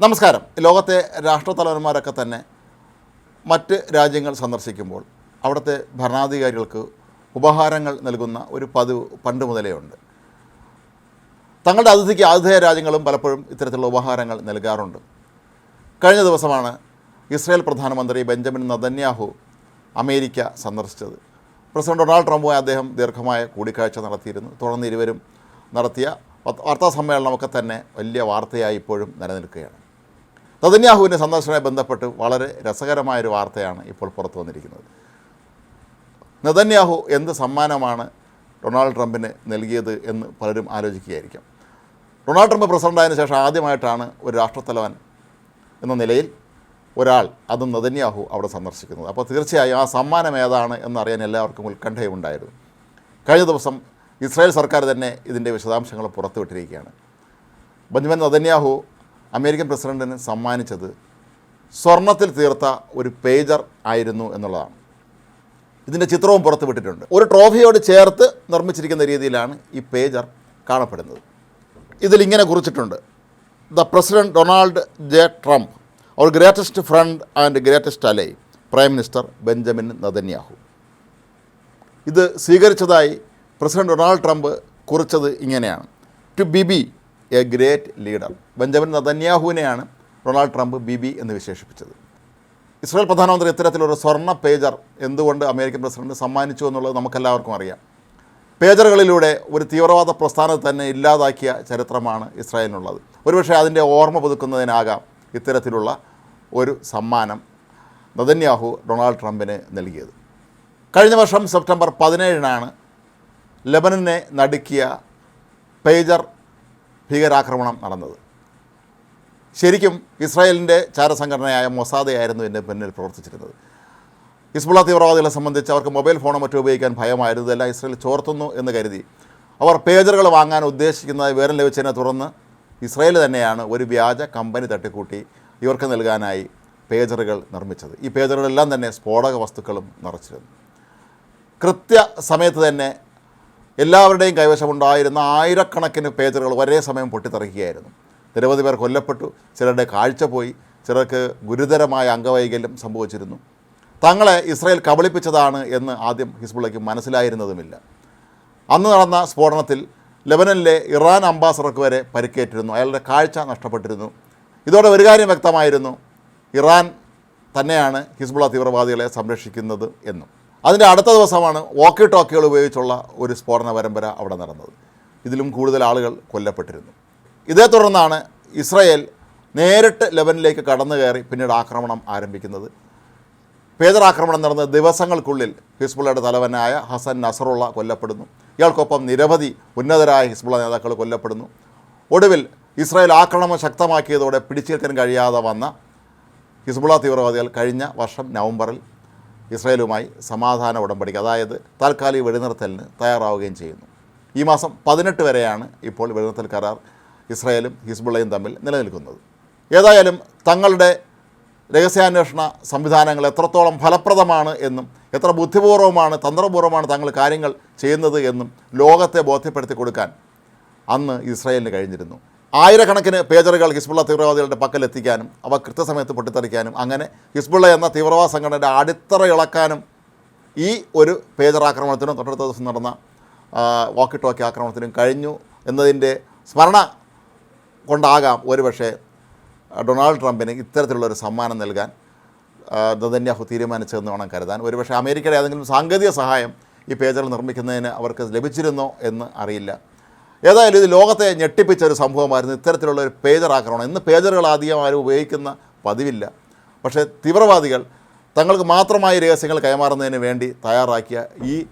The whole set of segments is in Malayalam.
നമസ്കാരം. ലോകത്തെ രാഷ്ട്രത്തലവന്മാരൊക്കെ തന്നെ മറ്റ് രാജ്യങ്ങൾ സന്ദർശിക്കുമ്പോൾ അവിടുത്തെ ഭരണാധികാരികൾക്ക് ഉപഹാരങ്ങൾ നൽകുന്ന ഒരു പതിവ് പണ്ട് മുതലേ ഉണ്ട്. തങ്ങളുടെ അതിഥിക്ക് ആതിഥേയ രാജ്യങ്ങളും പലപ്പോഴും ഇത്തരത്തിലുള്ള ഉപഹാരങ്ങൾ നൽകാറുണ്ട്. കഴിഞ്ഞ ദിവസമാണ് ഇസ്രയേൽ പ്രധാനമന്ത്രി ബെഞ്ചമിൻ നദന്യാഹു അമേരിക്ക സന്ദർശിച്ചത്. പ്രസിഡന്റ് ഡൊണാൾഡ് ട്രംപുമായി അദ്ദേഹം ദീർഘമായ കൂടിക്കാഴ്ച നടത്തിയിരുന്നു. തുടർന്ന് ഇരുവരും നടത്തിയ വാർത്ത- സമ്മേളനമൊക്കെ തന്നെ വലിയ വാർത്തയായി ഇപ്പോഴും നിലനിൽക്കുകയാണ്. നദന്യാഹുവിന്റെ സന്ദർശനവുമായി ബന്ധപ്പെട്ട് വളരെ രസകരമായൊരു വാർത്തയാണ് ഇപ്പോൾ പുറത്തു വന്നിരിക്കുന്നത്. നദന്യാഹു എന്ത് സമ്മാനമാണ് ഡൊണാൾഡ് ട്രംപിന് നൽകിയത് എന്ന് പലരും ആലോചിക്കുകയായിരിക്കും. ഡൊണാൾഡ് ട്രംപ് പ്രസിഡന്റായതിനു ശേഷം ആദ്യമായിട്ടാണ് ഒരു രാഷ്ട്രത്തലവൻ എന്ന നിലയിൽ ഒരാൾ അതും നദന്യാഹു അവിടെ സന്ദർശിക്കുന്നത്. അപ്പോൾ തീർച്ചയായും ആ സമ്മാനം ഏതാണ് എന്നറിയാൻ എല്ലാവർക്കും ഉത്കണ്ഠയുണ്ടായിരുന്നു കഴിഞ്ഞ ദിവസം ഇസ്രായേൽ സർക്കാർ തന്നെ ഇതിന്റെ വിശദാംശങ്ങൾ പുറത്തുവിട്ടിരിക്കുകയാണ്. ബെഞ്ചമിൻ നെതന്യാഹു അമേരിക്കൻ പ്രസിഡന്റിന് സമ്മാനിച്ചത് സ്വർണത്തിൽ തീർത്ത ഒരു പേജർ ആയിരുന്നു എന്നുള്ളതാണ്. ഇതിന്റെ ചിത്രവും പുറത്തുവിട്ടിട്ടുണ്ട്. ഒരു ട്രോഫിയോട് ചേർത്ത് നിർമ്മിച്ചിരിക്കുന്ന രീതിയിലാണ് ഈ പേജർ കാണപ്പെടുന്നത്. ഇതിലിങ്ങനെ കുറിച്ചിട്ടുണ്ട്. The president Donald J Trump our greatest friend and greatest ally prime minister Benjamin Netanyahu ഇത് സ്വീകരിച്ചതായി പ്രസിഡന്റ് ഡൊണാൾഡ് ട്രംപ് കുറിച്ചത് ഇങ്ങനെയാണ്. To Bibi a great leader. Benjamin നദന്യാഹുവിനെയാണ് Donald Trump B B എന്ന് വിശേഷിപ്പിച്ചത്. ഇസ്രായേൽ പ്രധാനമന്ത്രി ഇത്തരത്തിലൊരു സ്വർണ പേജർ എന്തുകൊണ്ട് അമേരിക്കൻ പ്രസിഡന്റ് സമ്മാനിച്ചു എന്നുള്ളത് നമുക്കെല്ലാവർക്കും അറിയാം. പേജറുകളിലൂടെ ഒരു തീവ്രവാദ പ്രസ്ഥാനത്തെ തന്നെ ഇല്ലാതാക്കിയ ചരിത്രമാണ് ഇസ്രായേലിനുള്ളത്. ഒരുപക്ഷെ അതിന്റെ ഓർമ്മ പുതുക്കുന്നതിനാകാം ഇത്തരത്തിലുള്ള ഒരു സമ്മാനം നദന്യാഹു ഡൊണാൾഡ് ട്രംപിന് നൽകിയത്. കഴിഞ്ഞ വർഷം സെപ്റ്റംബർ പതിനേഴിനാണ് ലെബനനെ നടുക്കിയ പേജർ ഭീകരാക്രമണം നടന്നത്. ശരിക്കും ഇസ്രായേലിന്റെ ചാരസംഘടനയായ മൊസാദയായിരുന്നു എന്റെ പിന്നിൽ പ്രവർത്തിച്ചിരുന്നത്. ഹിസ്ബുള്ള തീവ്രവാദികളെ സംബന്ധിച്ച് അവർക്ക് മൊബൈൽ ഫോണോ മറ്റോ ഉപയോഗിക്കാൻ ഭയമായിരുന്നു. ഇതെല്ലാം ഇസ്രായേൽ ചോർത്തുന്നു എന്ന് കരുതി. അവർ പേജറുകൾ വാങ്ങാൻ ഉദ്ദേശിക്കുന്ന വിവരം ലഭിച്ചതിനെ തുടർന്ന് ഇസ്രായേൽ തന്നെയാണ് ഒരു വ്യാജ കമ്പനി തട്ടിക്കൂട്ടി ഇവർക്ക് നൽകാനായി പേജറുകൾ നിർമ്മിച്ചത്. ഈ പേജറുകളെല്ലാം തന്നെ സ്ഫോടക വസ്തുക്കളും നിറച്ചിരുന്നു. കൃത്യ സമയത്ത് തന്നെ എല്ലാവരുടെയും കൈവശമുണ്ടായിരുന്ന ആയിരക്കണക്കിന് പേജറുകൾ ഒരേ സമയം പൊട്ടിത്തെറിക്കുകയായിരുന്നു. നിരവധി പേർ കൊല്ലപ്പെട്ടു ചിലരുടെ കാഴ്ച പോയി ചിലർക്ക് ഗുരുതരമായ അംഗവൈകല്യം സംഭവിച്ചിരുന്നു. തങ്ങളെ ഇസ്രയേൽ കബളിപ്പിച്ചതാണ് എന്ന് ആദ്യം ഹിസ്ബുള്ളയ്ക്ക് മനസ്സിലായിരുന്നതുമില്ല. അന്ന് നടന്ന സ്ഫോടനത്തിൽ ലെബനനിലെ ഇറാൻ അംബാസഡർക്ക് വരെ പരിക്കേറ്റിരുന്നു അയാളുടെ കാഴ്ച നഷ്ടപ്പെട്ടിരുന്നു. ഇതോടെ ഒരു കാര്യം വ്യക്തമായിരുന്നു ഇറാൻ തന്നെയാണ് ഹിസ്ബുള തീവ്രവാദികളെ സംരക്ഷിക്കുന്നത് എന്നും. അതിന്റെ അടുത്ത ദിവസമാണ് വോക്കി ടോക്കികൾ ഉപയോഗിച്ചുള്ള ഒരു സ്ഫോടന പരമ്പര അവിടെ നടന്നത്. ഇതിലും കൂടുതൽ ആളുകൾ കൊല്ലപ്പെട്ടിരുന്നു. ഇതേ തുടർന്നാണ് ഇസ്രയേൽ നേരിട്ട് ലെബനിലേക്ക് കടന്നു കയറി പിന്നീട് ആക്രമണം ആരംഭിക്കുന്നത്. പേജർ നടന്ന ദിവസങ്ങൾക്കുള്ളിൽ ഹിസ്ബുള്ളയുടെ തലവനായ ഹസൻ നസറുള്ള കൊല്ലപ്പെടുന്നു. ഇയാൾക്കൊപ്പം നിരവധി ഉന്നതരായ ഹിസ്ബുള്ള നേതാക്കൾ കൊല്ലപ്പെടുന്നു. ഒടുവിൽ ഇസ്രായേൽ ആക്രമണം ശക്തമാക്കിയതോടെ പിടിച്ചേൽക്കാൻ കഴിയാതെ വന്ന ഹിസ്ബുള്ള തീവ്രവാദികൾ കഴിഞ്ഞ വർഷം നവംബറിൽ ഇസ്രായേലുമായി സമാധാന ഉടമ്പടിക്ക് അതായത് താൽക്കാലിക വെടിനിർത്തലിന് തയ്യാറാവുകയും ചെയ്യുന്നു. ഈ മാസം പതിനെട്ട് വരെയാണ് ഇപ്പോൾ വെടിനിർത്തൽ കരാർ ഇസ്രായേലും ഹിസ്ബുള്ളയും തമ്മിൽ നിലനിൽക്കുന്നത്. ഏതായാലും തങ്ങളുടെ രഹസ്യാന്വേഷണ സംവിധാനങ്ങൾ എത്രത്തോളം ഫലപ്രദമാണ് എന്നും എത്ര ബുദ്ധിപൂർവമാണ് തന്ത്രപൂർവമാണ് തങ്ങൾ കാര്യങ്ങൾ ചെയ്യുന്നത് എന്നും ലോകത്തെ ബോധ്യപ്പെടുത്തി കൊടുക്കാൻ അന്ന് ഇസ്രായേലിന് കഴിഞ്ഞിരുന്നു. ആയിരക്കണക്കിന് പേജറുകൾ ഹിസ്ബുള്ള തീവ്രവാദികളുടെ പക്കലെത്തിക്കാനും അവ കൃത്യസമയത്ത് പൊട്ടിത്തെറിക്കാനും അങ്ങനെ ഹിസ്ബുള്ള എന്ന തീവ്രവാദ സംഘടനയുടെ അടിത്തറ ഇളക്കാനും ഈ ഒരു പേജർ ആക്രമണത്തിനും തൊട്ടടുത്ത ദിവസം നടന്ന വാക്കി ടോക്കി ആക്രമണത്തിനും കഴിഞ്ഞു എന്നതിന്റെ സ്മരണ കൊണ്ടാകാം ഒരുപക്ഷെ ഡൊണാൾഡ് ട്രംപിന് ഇത്തരത്തിലുള്ള ഒരു സമ്മാനം നൽകാൻ ആ, നെതന്യാഹു തീരുമാനിച്ചതെന്ന് വേണം കരുതാൻ. ഒരുപക്ഷെ അമേരിക്കയുടെ ഏതെങ്കിലും സാങ്കേതിക സഹായം ഈ പേജർ നിർമ്മിക്കുന്നതിന് അവർക്ക് ലഭിച്ചിരുന്നോ എന്ന് അറിയില്ല. ഏതായാലും ഇത് ലോകത്തെ ഞെട്ടിപ്പിച്ച ഒരു സംഭവമായിരുന്നു. ഇത്തരത്തിലുള്ള ഒരു പേജർ ആക്രമണം. ഇന്ന് പേജറുകൾ അധികം ആരും ഉപയോഗിക്കുന്ന പതിവില്ല. പക്ഷേ തീവ്രവാദികൾ തങ്ങൾക്ക് മാത്രമായി രഹസ്യങ്ങൾ കൈമാറുന്നതിന് വേണ്ടി തയ്യാറാക്കിയ ഈ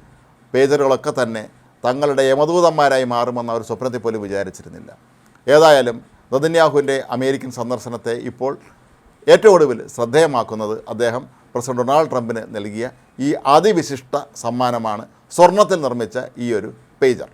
പേജറുകളൊക്കെ തന്നെ തങ്ങളുടെ യമദൂതന്മാരായി മാറുമെന്ന് അവർ സ്വപ്നത്തിൽ പോലും വിചാരിച്ചിരുന്നില്ല. ഏതായാലും നദന്യാഹുവിന്റെ അമേരിക്കൻ സന്ദർശനത്തെ ഇപ്പോൾ ഏറ്റവും ഒടുവിൽ ശ്രദ്ധേയമാക്കുന്നത് അദ്ദേഹം പ്രസിഡന്റ് ഡൊണാൾഡ് ട്രംപിന് നൽകിയ ഈ അതിവിശിഷ്ട സമ്മാനമാണ് സ്വർണത്തിൽ നിർമ്മിച്ച ഈ ഒരു പേജർ.